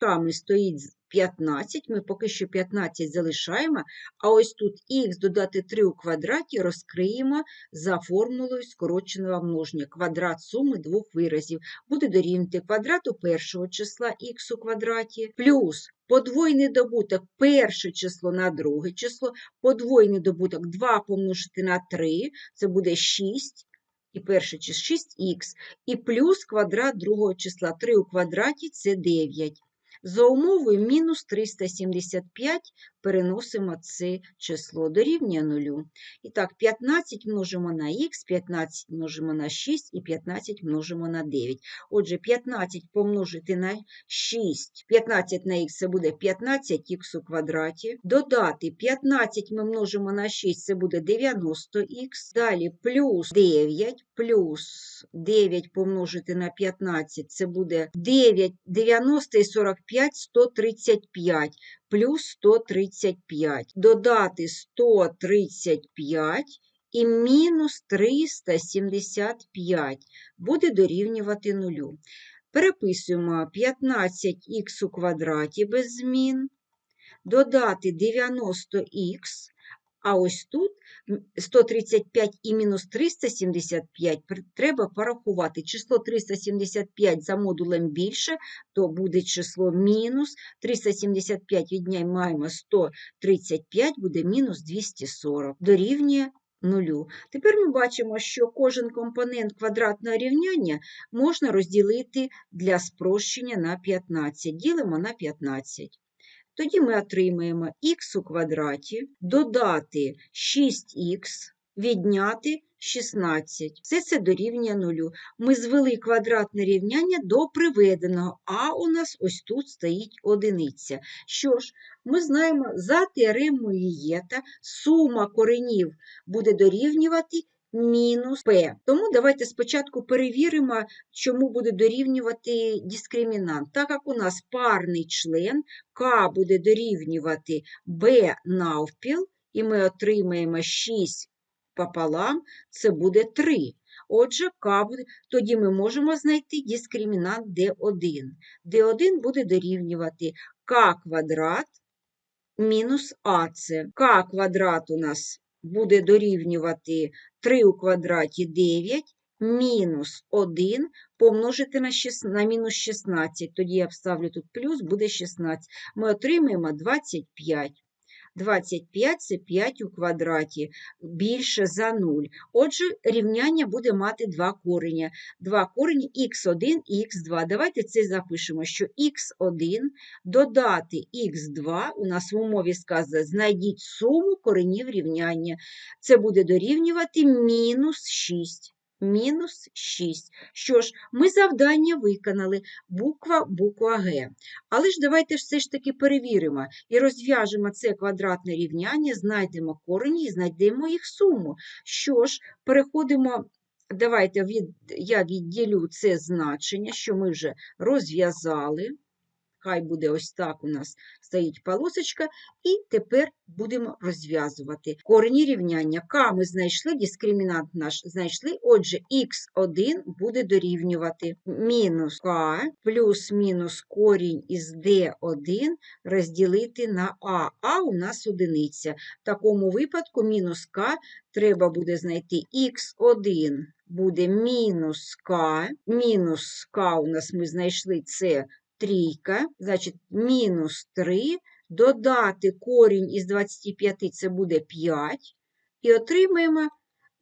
дужками стоїть 15, ми поки що 15 залишаємо, а ось тут х додати 3 у квадраті розкриємо за формулою скороченого множення. Квадрат суми двох виразів буде дорівнювати квадрату першого числа х у квадраті, плюс подвойний добуток перше число на друге число, подвойний добуток 2 помножити на 3, це буде 6, і перше число 6х, і плюс квадрат другого числа 3 у квадраті це 9. За умовою мінус 375 переносимо це число дорівнює 0. І так, 15 множимо на х, 15 множимо на 6 і 15 множимо на 9. Отже, 15 помножити на 6, 15 на х це буде 15х у квадраті. Додати 15 ми множимо на 6, це буде 90х. Далі плюс 9, плюс 9 помножити на 15, це буде 9, 90 і 45, 135 плюс 135. Додати 135 і мінус 375 буде дорівнювати нулю. Переписуємо 15х у квадраті без змін, додати 90х, а ось тут 135 і мінус 375 треба порахувати. Число 375 за модулем більше, то буде число мінус 375 віднімаємо 135, буде мінус 240. Дорівнює нулю. Тепер ми бачимо, що кожен компонент квадратного рівняння можна розділити для спрощення на 15. Ділимо на 15. Тоді ми отримаємо х у квадраті, додати 6х, відняти 16. Все це дорівнює нулю. Ми звели квадратне рівняння до приведеного, а у нас ось тут стоїть одиниця. Що ж, ми знаємо, за теоремою Єта сума коренів буде дорівнювати мінус p. Тому давайте спочатку перевіримо, чому буде дорівнювати дискримінант. Так як у нас парний член, k буде дорівнювати b навпіл, і ми отримаємо 6 пополам, це буде 3. Отже, k буде, тоді ми можемо знайти дискримінант d1. d1 буде дорівнювати k квадрат мінус АЦ. К квадрат у нас буде дорівнювати 3 у квадраті 9, мінус 1 помножити на, 6, на мінус 16. Тоді я вставлю тут плюс, буде 16. Ми отримаємо 25. 25 – це 5 у квадраті, більше за 0. Отже, рівняння буде мати два кореня. Два корені х1 і х2. Давайте це запишемо, що х1 додати х2, у нас в умові сказано, знайдіть суму коренів рівняння. Це буде дорівнювати мінус 6. Мінус 6. Що ж, ми завдання виконали. Буква, буква Г. Але ж давайте все ж таки перевіримо і розв'яжемо це квадратне рівняння, знайдемо корені і знайдемо їх суму. Що ж, переходимо, давайте від, я відділю це значення, що ми вже розв'язали. Хай буде ось так у нас стоїть полосочка, і тепер будемо розв'язувати. Корені рівняння К ми знайшли, дискримінант наш знайшли, отже, х1 буде дорівнювати мінус К плюс мінус корінь із d1 розділити на А. А у нас одиниця. В такому випадку мінус К треба буде знайти х1 буде мінус К, мінус К у нас ми знайшли це трійка, значить мінус 3, додати корінь із 25 це буде 5, і отримаємо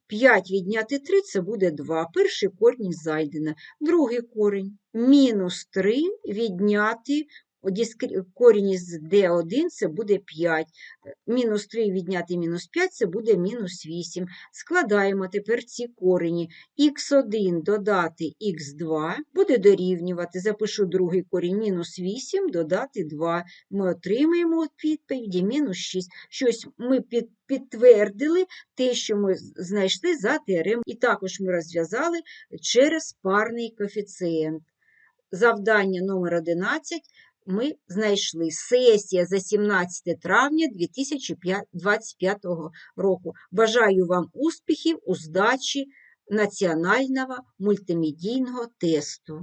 5 відняти 3 це буде 2. Перший корінь зайдено. Другий корінь мінус 3 відняти корінь із d1 це буде 5. Мінус 3 відняти мінус 5 це буде мінус 8. Складаємо тепер ці корені. х1 додати х2 буде дорівнювати. Запишу другий корінь мінус 8 додати 2. Ми отримаємо відповіді мінус 6. Щось ми під, підтвердили те, що ми знайшли за теорем. І також ми розв'язали через парний коефіцієнт. Завдання номер 11 ми знайшли сесія за 17 травня 2025 року. Бажаю вам успіхів у здачі національного мультимедійного тесту.